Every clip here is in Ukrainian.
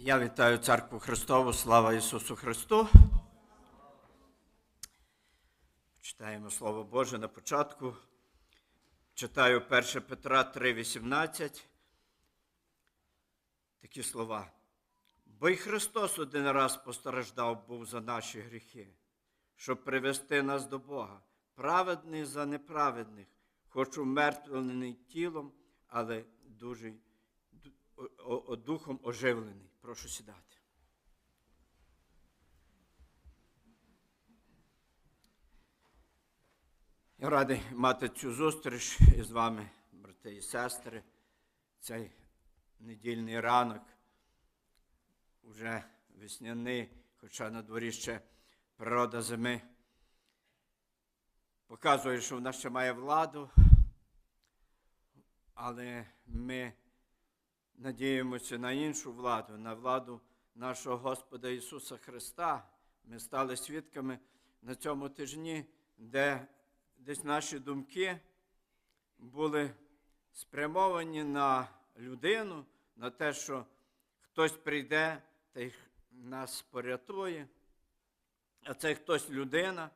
Я вітаю Церкву Христову, слава Ісусу Христу. Читаємо Слово Боже на початку. Читаю 1 Петра 3,18. Такі слова. Бо й Христос один раз постраждав був за наші гріхи, щоб привести нас до Бога, праведний за неправедних, хоч умертвлений тілом, але дуже духом оживлений. Прошу сідати. Я радий мати цю зустріч із вами, брати і сестри, цей недільний ранок, уже весняний, хоча на дворі ще природа зими. Показує, що вона ще має владу, але ми надіємося на іншу владу, на владу нашого Господа Ісуса Христа. Ми стали свідками на цьому тижні, де десь наші думки були спрямовані на людину, на те, що хтось прийде та й нас порятує, а це хтось людина.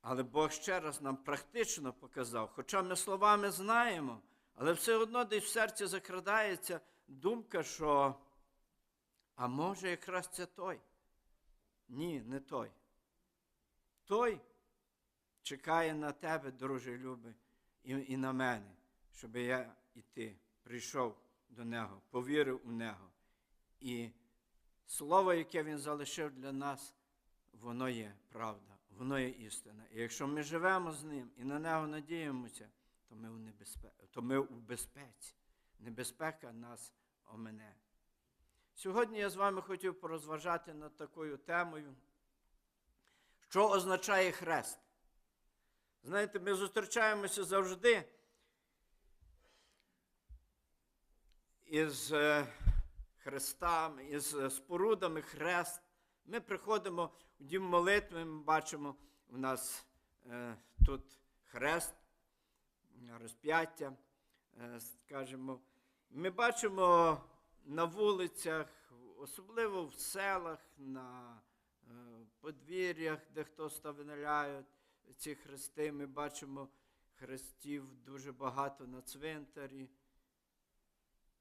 Але Бог ще раз нам практично показав, хоча ми словами знаємо, але все одно десь в серці закрадається думка, що а може якраз це той? Ні, не той. Той чекає на тебе, друже любий, і, і на мене, щоб я і ти прийшов до нього, повірив у нього. І слово, яке він залишив для нас, воно є правда, воно є істина. І якщо ми живемо з ним і на нього надіємося, то ми у, небезпе... то ми у безпеці. Небезпека нас омене. Сьогодні я з вами хотів порозважати над такою темою, що означає хрест. Знаєте, ми зустрічаємося завжди із е, хрестами, із е, спорудами хрест. Ми приходимо в дім молитви, ми бачимо у нас е, тут хрест, розп'яття, е, скажімо. Ми бачимо на вулицях, особливо в селах, на е, подвір'ях, де хто ставляють ці хрести. Ми бачимо хрестів дуже багато на цвинтарі.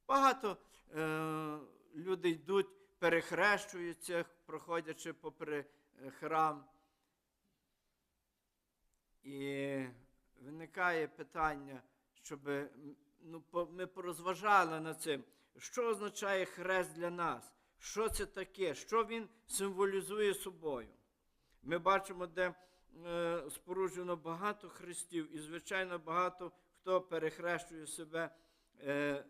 Багато е, люди йдуть, перехрещуються, проходячи попри е, храм. І виникає питання, щоб ну, ми порозважали над цим, що означає хрест для нас, що це таке, що він символізує собою. Ми бачимо, де е, споруджено багато хрестів, і, звичайно, багато хто перехрещує себе е,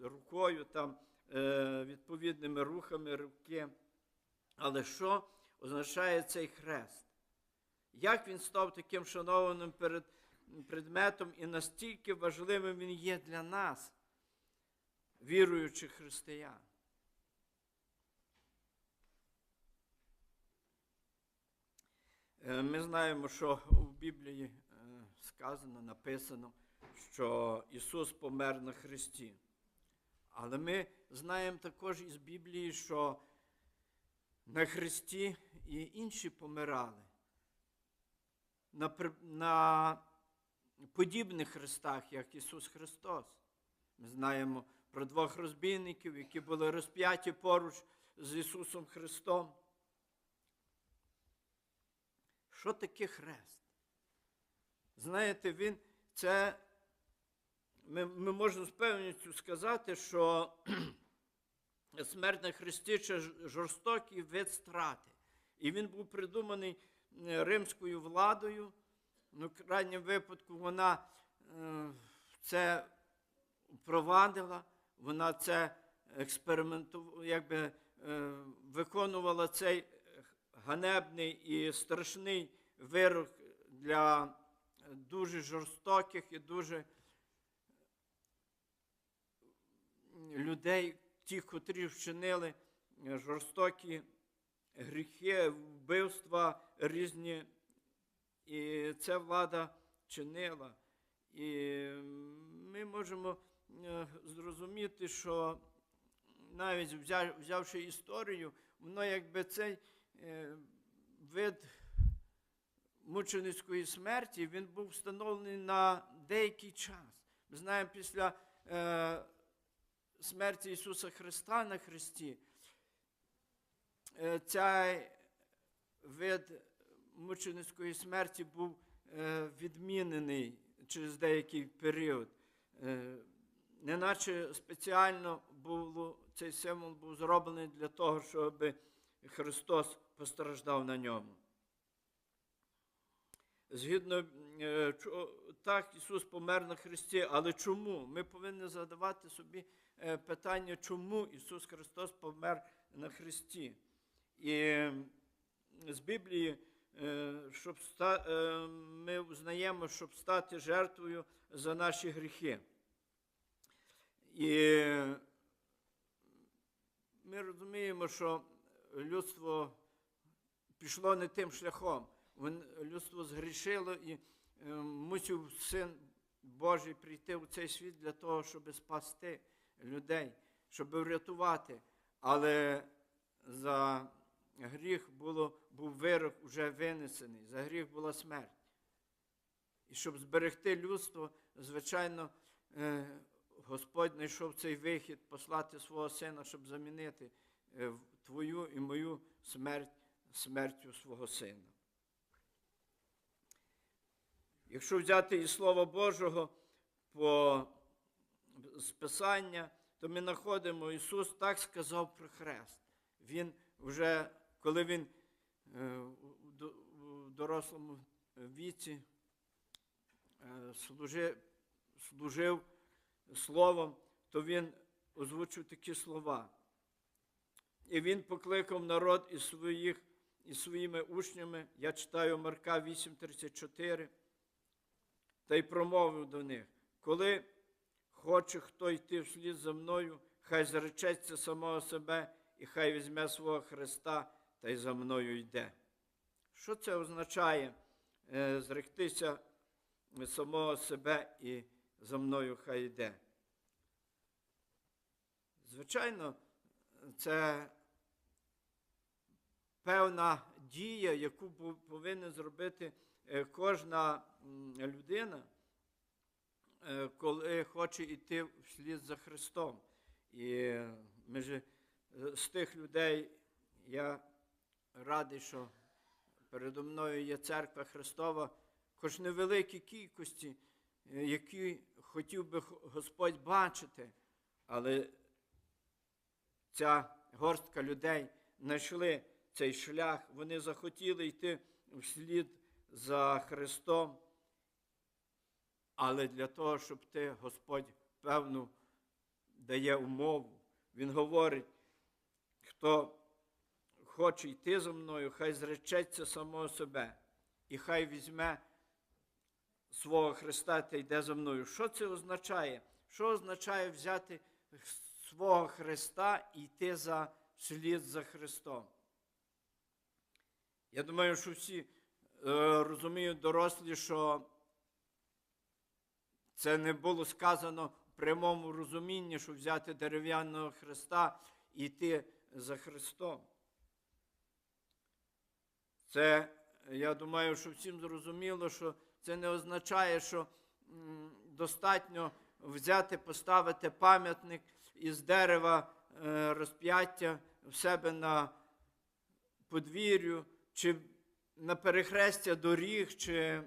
рукою, там, е, відповідними рухами руки. Але що означає цей хрест? Як він став таким шанованим перед предметом і настільки важливим він є для нас, віруючих християн? Е, Ми знаємо, що в Біблії е, сказано, написано, що Ісус помер на Христі. Але ми знаємо також із Біблії, що на Христі і інші помирали. На, на подібних хрестах, як Ісус Христос. Ми знаємо про двох розбійників, які були розп'яті поруч з Ісусом Христом. Що таке хрест? Знаєте, він це ми, ми можемо з певністю сказати, що смерть на Христі це жорстокий вид страти. І він був придуманий римською владою. Ну, в крайньому випадку вона е, це впровадила, вона це експериментувала, якби е, виконувала цей ганебний і страшний вирок для дуже жорстоких і дуже людей, ті, котрі вчинили е, жорстокі гріхи, вбивства різні. І це влада чинила. І ми можемо е, зрозуміти, що навіть взявши історію, воно якби цей е, вид мученицької смерті він був встановлений на деякий час. Ми знаємо, після е, смерті Ісуса Христа на Христі, цей вид мученицької смерті був е, відмінений через деякий період. Е, неначе спеціально було, цей символ був зроблений для того, щоб Христос постраждав на ньому. Згідно е, так, Ісус помер на Христі, але чому? Ми повинні задавати собі е, питання, чому Ісус Христос помер на Христі. І з Біблії, е, щоб е, ми узнаємо, щоб стати жертвою за наші гріхи. І ми розуміємо, що людство пішло не тим шляхом. Людство згрішило і е, мусив син Божий прийти у цей світ для того, щоб спасти людей, щоб врятувати. Але за гріх було, був вирок вже винесений, за гріх була смерть. І щоб зберегти людство, звичайно, е, Господь знайшов цей вихід послати свого сина, щоб замінити е, твою і мою смерть смертю свого сина. Якщо взяти із Слова Божого по з Писання, то ми знаходимо, Ісус так сказав про хрест. Він вже, коли Він е, у дорослому віці е, служив, служив словом, то він озвучив такі слова. І він покликав народ із своїх, із своїми учнями, я читаю Марка 8:34, та й промовив до них, коли хоче хто йти вслід за мною, хай зречеться самого себе, і хай візьме свого Христа та й за мною йде. Що це означає е, зректися самого себе і за мною хай йде? Звичайно, це певна дія, яку повинна зробити е, кожна людина, е, коли хоче йти вслід за Христом. І ми ж з тих людей я радий, що передо мною є церква Христова, хоч невеликій кількості, е, які хотів би Господь бачити, але ця горстка людей знайшли цей шлях, вони захотіли йти вслід за Христом. Але для того, щоб ти, Господь, певну дає умову. Він говорить, хто хоче йти за мною, хай зречеться самого себе, і хай візьме свого Христа та йде за мною. Що це означає? Що означає взяти свого Христа і йти за вслід за Христом? Я думаю, що всі е, розуміють дорослі, що це не було сказано в прямому розумінні, що взяти дерев'яного Христа і йти за Христом. Це, я думаю, що всім зрозуміло, що це не означає, що достатньо взяти, поставити пам'ятник із дерева е, розп'яття в себе на подвір'ю, чи на перехрестя доріг, чи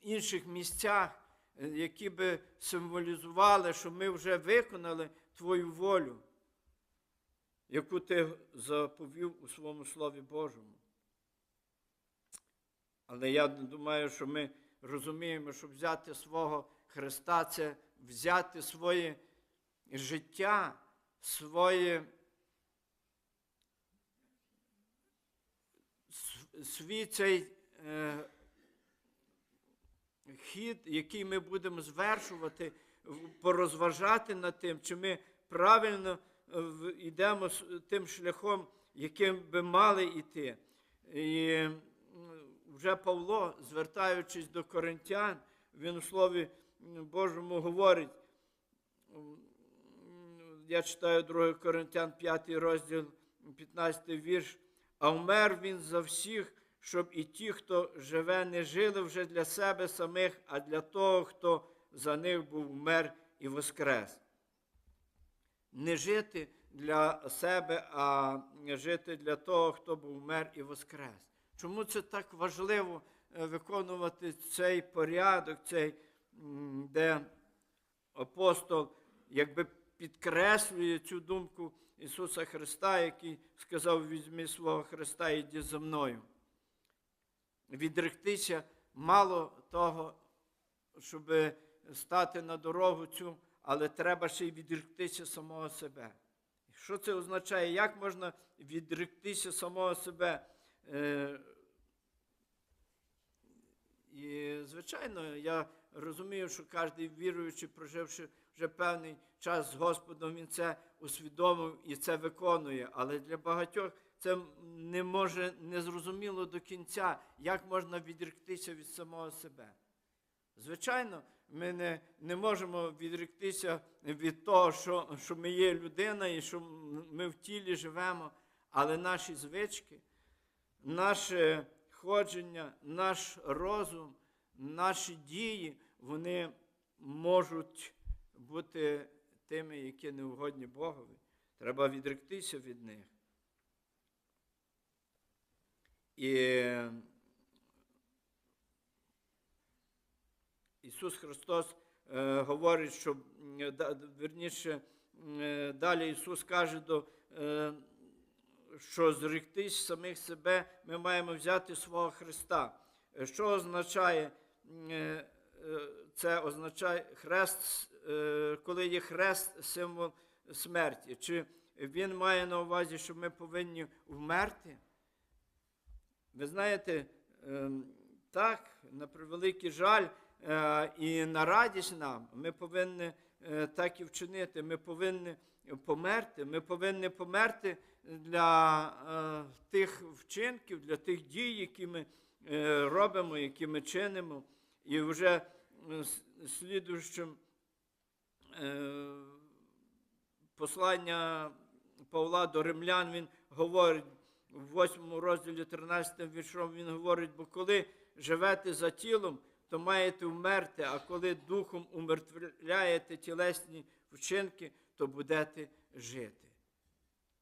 інших місцях, е, які би символізували, що ми вже виконали Твою волю, яку ти заповів у своєму Слові Божому. Але я думаю, що ми розуміємо, що взяти свого Христа це взяти своє життя, своє свій цей е, хід, який ми будемо звершувати, порозважати над тим, чи ми правильно е, йдемо с- тим шляхом, яким би мали йти. І вже Павло, звертаючись до коринтян, він у Слові Божому говорить, я читаю 2 Коринтян 5 розділ, 15 вірш. А вмер він за всіх, щоб і ті, хто живе, не жили вже для себе самих, а для того, хто за них був вмер і воскрес. Не жити для себе, а жити для того, хто був вмер і воскрес. Чому це так важливо е, виконувати цей порядок, цей, де апостол якби підкреслює цю думку Ісуса Христа, який сказав: візьми свого Христа і за мною. Відректися мало того, щоб стати на дорогу цю, але треба ще й відректися самого себе. Що це означає? Як можна відректися самого себе? Е, І, звичайно, я розумію, що кожен віруючий, проживши вже певний час з Господом, він це усвідомив і це виконує. Але для багатьох це не може не зрозуміло до кінця, як можна відректися від самого себе. Звичайно, ми не, не можемо відректися від того, що, що ми є людина і що ми в тілі живемо, але наші звички, наше ходження, наш розум, наші дії, вони можуть бути тими, які не угодні Богові. Треба відректися від них. І Ісус Христос е, говорить, що верніше, е, далі Ісус каже, до, е, що зректись самих себе ми маємо взяти свого Христа. Е, Що означає е, е, це означає хрест, коли є хрест символ смерті? Чи він має на увазі, що ми повинні вмерти? Ви знаєте, ем, так, на превеликий жаль і на радість нам, ми повинні так і вчинити. Ми повинні померти. Ми повинні померти для е, тих вчинків, для тих дій, які ми е, робимо, які ми чинимо. І вже е, слідуючим е, послання Павла до римлян він говорить в 8 розділі 13 віршом, він говорить, бо коли живете за тілом, то маєте вмерти, а коли духом умертвляєте тілесні вчинки, то будете жити.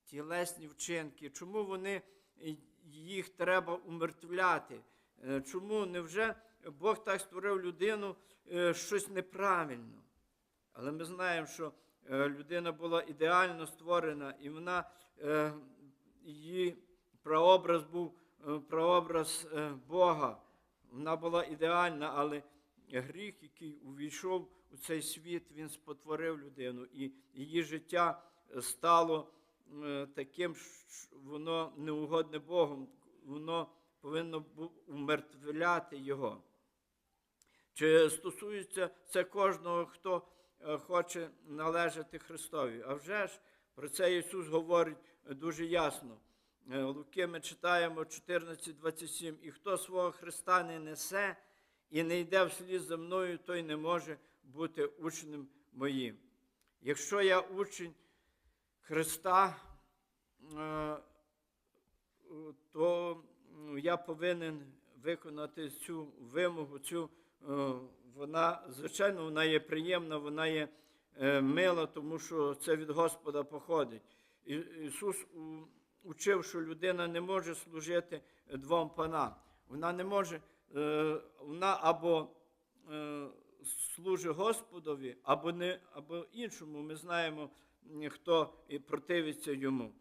Тілесні вчинки. Чому вони е, їх треба умертвляти? Е, Чому невже Бог так створив людину е, щось неправильно? Але ми знаємо, що людина була ідеально створена, і вона, її прообраз був прообраз Бога. Вона була ідеальна, але гріх, який увійшов цей світ, він спотворив людину, і її життя стало е, таким, що воно неугодне Богом, воно повинно умертвляти його. Чи стосується це кожного, хто е, хоче належати Христові? А вже ж про це Ісус говорить дуже ясно. Е, Луки ми читаємо 14:27. І хто свого Христа не несе і не йде вслід за мною, той не може бути учнем моїм. Якщо я учень Христа, е, то я повинен виконати цю вимогу, цю е, вона, звичайно, вона є приємна, вона є е, мила, тому що це від Господа походить. Ісус учив, що людина не може служити двом панам. Вона не може, вона або служить Господові, або, не, або іншому. Ми знаємо, хто противиться йому.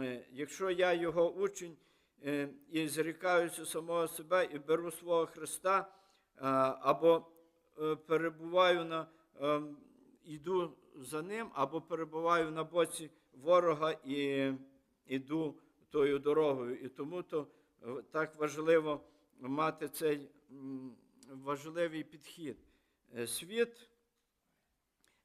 Е, Якщо я його учень е, і зрікаюся самого себе і беру свого Христа, е, або перебуваю на, йду за ним, або перебуваю на боці ворога і йду тою дорогою. І тому то так важливо мати цей важливий підхід. Е, Світ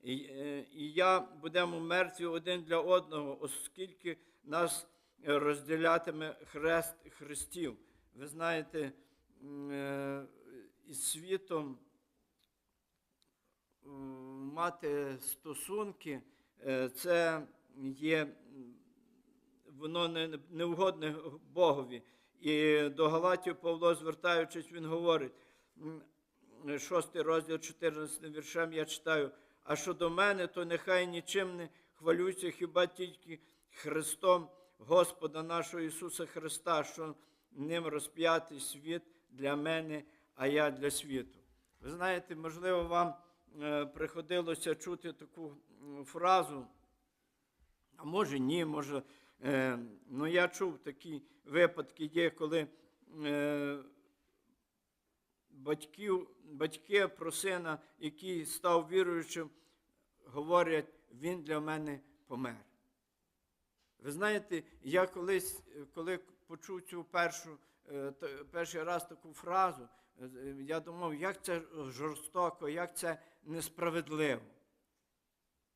і, е, і я будемо мертві один для одного, оскільки нас е, розділятиме хрест хрестів. Ви знаєте, із світом мати стосунки це є воно не угодне Богові. І до Галатів Павло, звертаючись, він говорить, м, шостий розділ, 14 віршем я читаю, а щодо мене, то нехай нічим не хвалюся, хіба тільки Христом Господа нашого Ісуса Христа, що ним розп'ятий світ для мене, а я для світу. Ви знаєте, можливо, вам е, приходилося чути таку фразу, а може ні, може. Е, ну, я чув такі випадки є, коли е, батьків, батьки про сина, який став віруючим, говорять, він для мене помер. Ви знаєте, я колись, коли почув цю першу, е, перший раз таку фразу, е, я думав, як це жорстоко, як це несправедливо.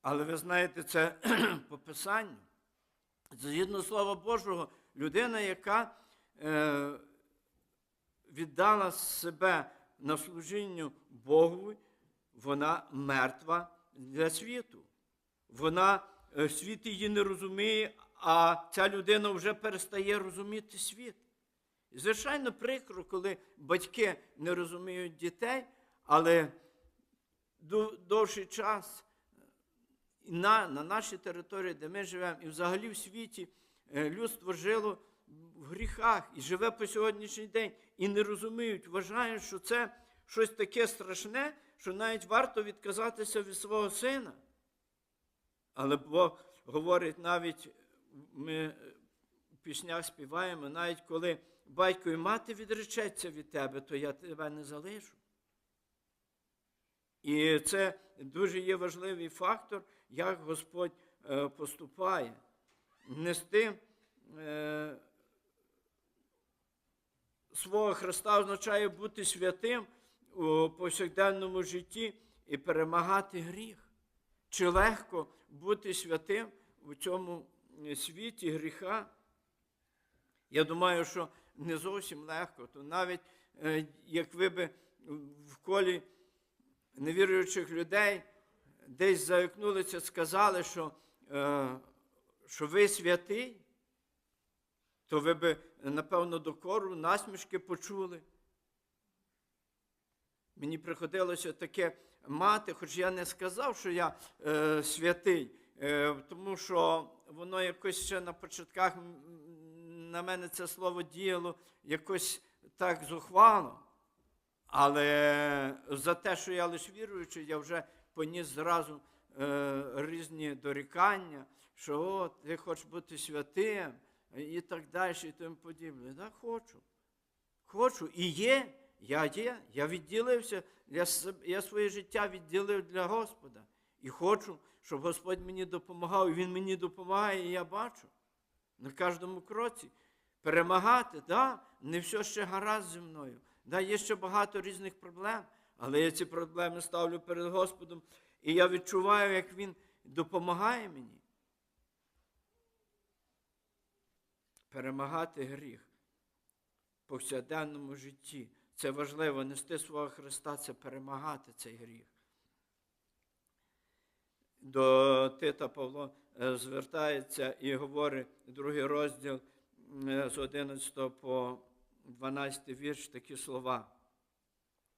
Але ви знаєте, це по писанню. Згідно Слова Божого, людина, яка е, віддала себе на служінню Богу, вона мертва для світу. Вона е, світ її не розуміє, а ця людина вже перестає розуміти світ. Звичайно, прикро, коли батьки не розуміють дітей, але довший час на, на нашій території, де ми живемо, і взагалі в світі е, людство жило гріхах і живе по сьогоднішній день, і не розуміють, вважають, що це щось таке страшне, що навіть варто відказатися від свого сина. Але Бог говорить, навіть ми в піснях співаємо, навіть коли батько і мати відречеться від тебе, то я тебе не залишу. І це дуже є важливий фактор, як Господь е, поступає. Нести свого Христа означає бути святим у повсякденному житті і перемагати гріх. Чи легко бути святим у цьому світі гріха? Я думаю, що не зовсім легко. То навіть е, як ви би в колі невіруючих людей десь заікнулися, сказали, що, е, що ви святий, то ви би, напевно, докору, насмішки почули. Мені приходилося таке мати, хоч я не сказав, що я е, святий, е, тому що воно якось ще на початках на мене це слово діяло якось так зухвало. Але за те, що я лише віруючий, я вже поніс зразу е, різні дорікання, що о, ти хочеш бути святим і так далі, і тому подібне. Так, хочу. Хочу. І є, я є, я відділився, я, я своє життя відділив для Господа. І хочу, щоб Господь мені допомагав, і Він мені допомагає, і я бачу на кожному кроці. Перемагати, да, не все ще гаразд зі мною. Да, є ще багато різних проблем, але я ці проблеми ставлю перед Господом, і я відчуваю, як Він допомагає мені. Перемагати гріх в повсякденному житті. Це важливо нести свого Христа, це перемагати цей гріх. До Тита Павло е, звертається і говорить другий розділ е, з 11 по 12 вірш такі слова.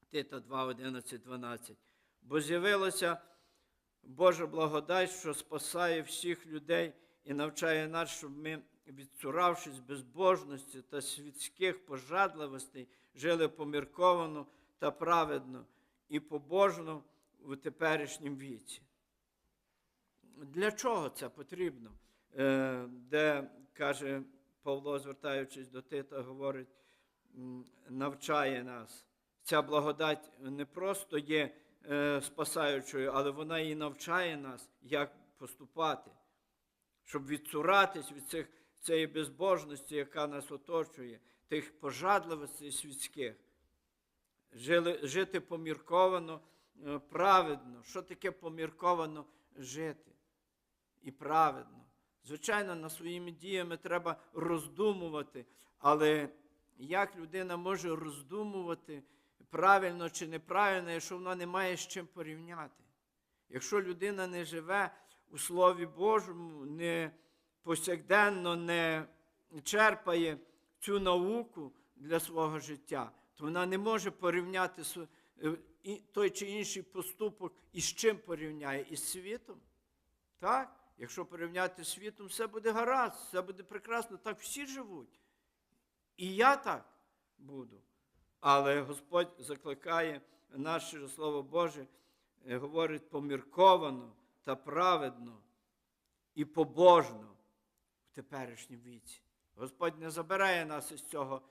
Тита 2, 11, 12. Бо з'явилася Божа благодать, що спасає всіх людей і навчає нас, щоб ми, відцуравшись безбожності та світських пожадливостей, жили помірковано та праведно і побожно у теперішнім віці. Для чого це потрібно? Е, Де, каже Павло, звертаючись до Тита, говорить, навчає нас. Ця благодать не просто є е, спасаючою, але вона і навчає нас, як поступати, щоб відцуратись від цих, цієї безбожності, яка нас оточує, тих пожадливостей світських. Жили, жити помірковано, е, праведно. Що таке помірковано жити? І праведно. Звичайно, над своїми діями треба роздумувати, але як людина може роздумувати правильно чи неправильно, якщо вона не має з чим порівняти? Якщо людина не живе у Слові Божому, не повсякденно не черпає цю науку для свого життя, то вона не може порівняти е, і- той чи інший поступок із чим порівняє? Із світом. Так? Якщо порівняти з світом, все буде гаразд, все буде прекрасно, так всі живуть. І я так буду. Але Господь закликає наше Слово Боже, е, говорить помірковано та праведно і побожно в теперішньому віці. Господь не забирає нас із цього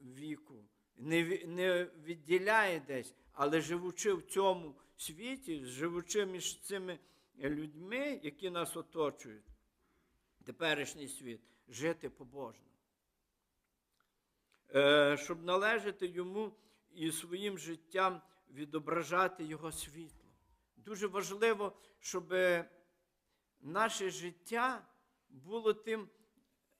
віку, не, відділяє десь, але живучи в цьому світі, живучи між цими людьми, які нас оточують, теперішній світ, жити побожно. Е, щоб належати йому і своїм життям відображати його світло. Дуже важливо, щоб наше життя було тим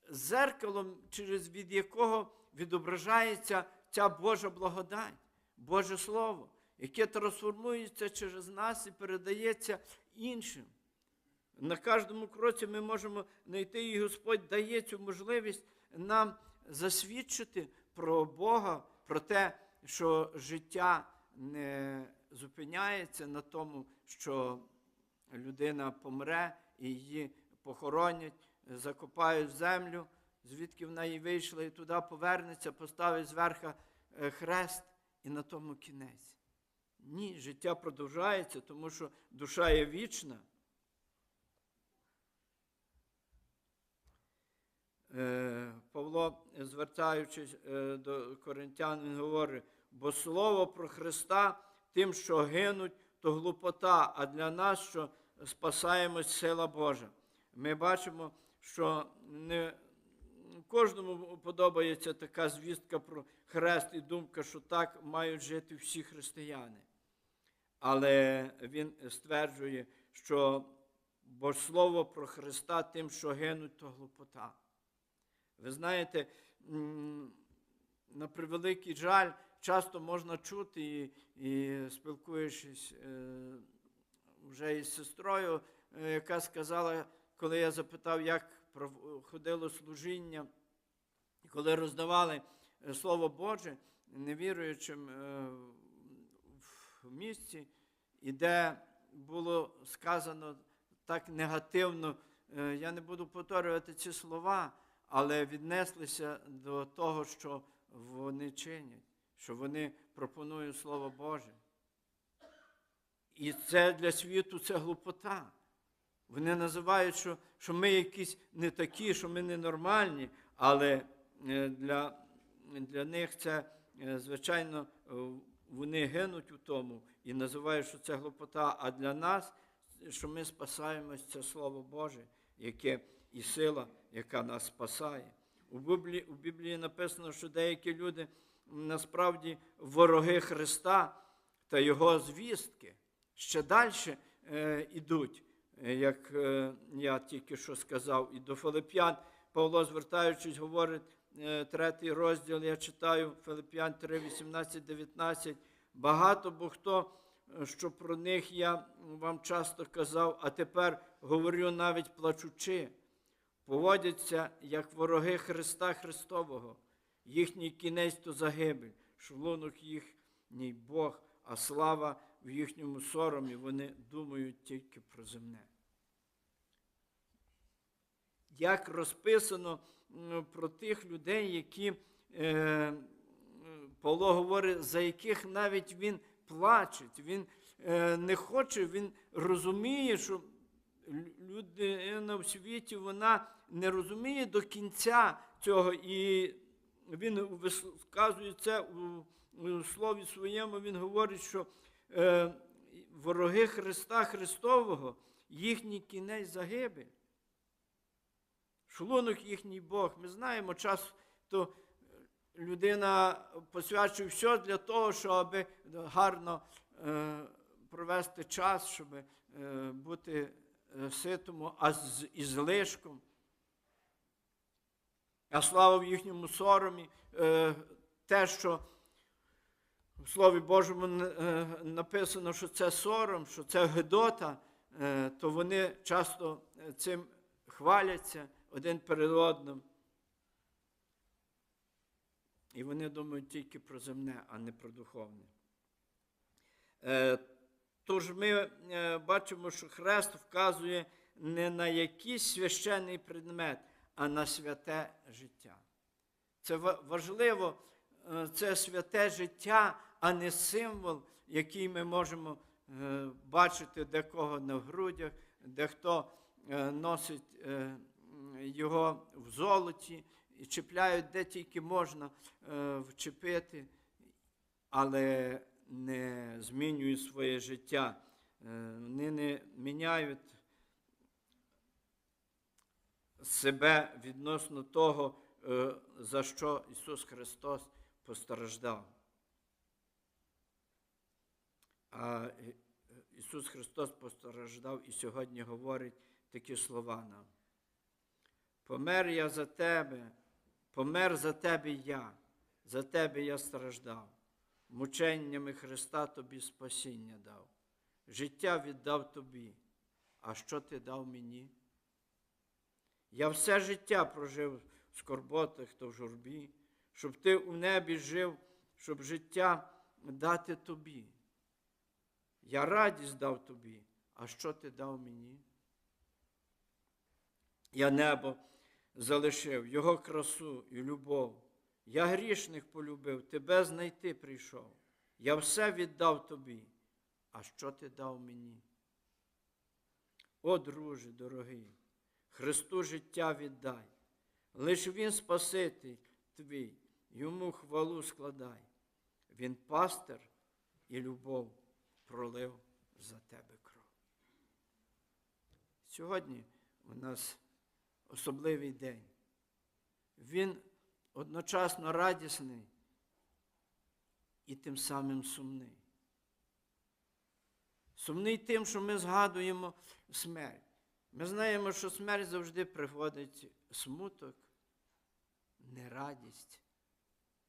зеркалом, через від якого відображається ця Божа благодать, Боже Слово, яке трансформується через нас і передається іншим. На кожному кроці ми можемо знайти, і Господь дає цю можливість нам засвідчити про Бога, про те, що життя не зупиняється на тому, що людина помре і її похоронять, закопають в землю, звідки вона і вийшла, і туди повернеться, поставить зверху е, хрест, і на тому кінець. Ні, життя продовжується, тому що душа є вічна. Е, Павло, звертаючись е, до коринтян, він говорить, бо слово про Христа тим, що гинуть, то глупота, а для нас, що спасаємось, сила Божа. Ми бачимо, що не кожному подобається така звістка про хрест і думка, що так мають жити всі християни. Але він стверджує, що бо слово про Христа тим, що гинуть, то глупота. Ви знаєте, на превеликий жаль, часто можна чути, і, і спілкуючись е, вже із сестрою, е, яка сказала, коли я запитав, як проходило служіння, коли роздавали е, Слово Боже невіруючим е, в місці, і де було сказано так негативно, е, я не буду повторювати ці слова, але віднеслися до того, що вони чинять, що вони пропонують Слово Боже. І це для світу це глупота. Вони називають, що, що ми якісь не такі, що ми ненормальні, але е, для, для них це, е, звичайно, е, вони гинуть у тому і називають, що це глупота. А для нас, що ми спасаємось, це Слово Боже, яке і сила, яка нас спасає. У Біблії, у Біблії написано, що деякі люди насправді вороги Христа та Його звістки ще далі ідуть, е, як е, я тільки що сказав, і до Филип'ян Павло, звертаючись, говорить, е, третій розділ, я читаю Филип'ян 3, 18, 19. Багато бо хто, е, що про них я вам часто казав, а тепер говорю навіть плачучи, поводяться як вороги Христа Христового, їхній кінець то загибель, шлунок їхній Бог, а слава в їхньому соромі, вони думають тільки про земне. Як розписано про тих людей, які е, Павло говорить, за яких навіть він плаче, він е, не хоче, він розуміє, що людина в світі вона не розуміє до кінця цього, і він вказує це у, у слові своєму, він говорить, що е, вороги Христа Христового, їхній кінець загибель. Шлунок їхній Бог. Ми знаємо, час то людина посвячує все для того, щоб гарно е, провести час, щоб е, бути е, ситому, а з ізлишком. А слава в їхньому соромі, те, що в Слові Божому написано, що це сором, що це гидота, то вони часто цим хваляться один перед одним. І вони думають тільки про земне, а не про духовне. Е, Тож ми е, бачимо, що хрест вказує не на якийсь священний предмет, а на святе життя. Це важливо, е, це святе життя, а не символ, який ми можемо бачити декого на грудях, де хто носить його в золоті і чіпляють де тільки можна е, вчепити, але не змінюють своє життя. Е, Вони не міняють себе відносно того, е, за що Ісус Христос постраждав. А е, Ісус Христос постраждав і сьогодні говорить такі слова нам. Помер я за тебе, помер за тебе я, за тебе я страждав, мученнями Христа тобі спасіння дав, життя віддав тобі, а що ти дав мені? Я все життя прожив в скорботах та в журбі, щоб ти у небі жив, щоб життя дати тобі. Я радість дав тобі, а що ти дав мені? Я небо залишив, його красу і любов. Я грішних полюбив, тебе знайти прийшов. Я все віддав тобі, а що ти дав мені? О, друже дорогий, Христу життя віддай, лиш Він Спаситель твій, йому хвалу складай. Він пастир і любов пролив за тебе кров. Сьогодні у нас особливий день. Він одночасно радісний і тим самим сумний. Сумний тим, що ми згадуємо смерть. Ми знаємо, що смерть завжди приводить смуток, нерадість.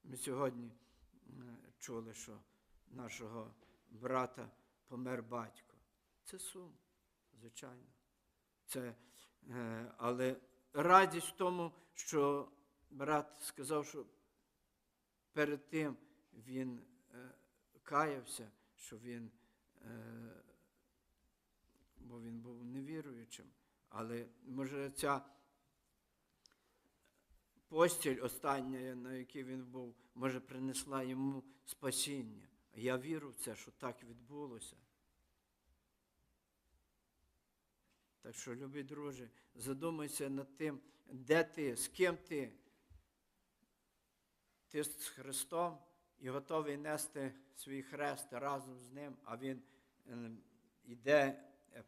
Ми сьогодні е, чули, що нашого брата помер батько. Це сум, звичайно. Це, е, але радість в тому, що брат сказав, що перед тим він е, каявся, що він, е, бо він був невіруючим. Але може ця постіль остання, на якій він був, може принесла йому спасіння. Я вірю в це, що так відбулося. Так що, любі друзі, задумайся над тим, де ти, з ким ти. Ти з Христом і готовий нести свій хрест разом з Ним, а Він йде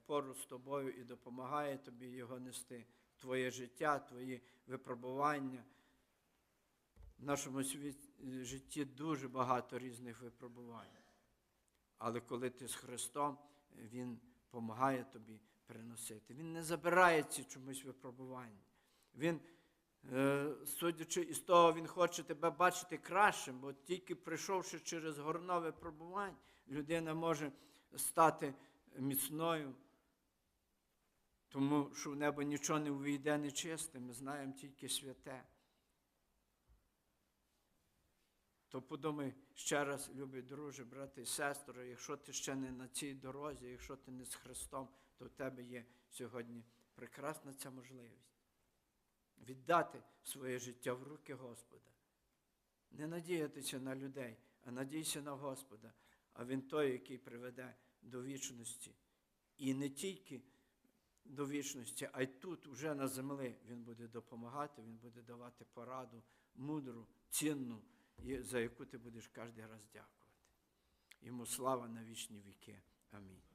поруч з тобою і допомагає тобі його нести. Твоє життя, твої випробування. В нашому світ- житті дуже багато різних випробувань. Але коли ти з Христом, Він допомагає тобі переносити. Він не забирає ці чомусь випробування. Він, е, судячи із того, Він хоче тебе бачити кращим, бо тільки прийшовши через горно випробувань, людина може стати міцною, тому що в небо нічого не увійде нечисте, ми знаємо тільки святе. То подумай ще раз, любі друже, брати і сестри, якщо ти ще не на цій дорозі, якщо ти не з Христом, то в тебе є сьогодні прекрасна ця можливість віддати своє життя в руки Господа. Не надіятися на людей, а надійся на Господа, а Він той, який приведе до вічності. І не тільки до вічності, а й тут, уже на землі, Він буде допомагати, Він буде давати пораду мудру, цінну, за яку ти будеш кожен раз дякувати. Йому слава на вічні віки. Амінь.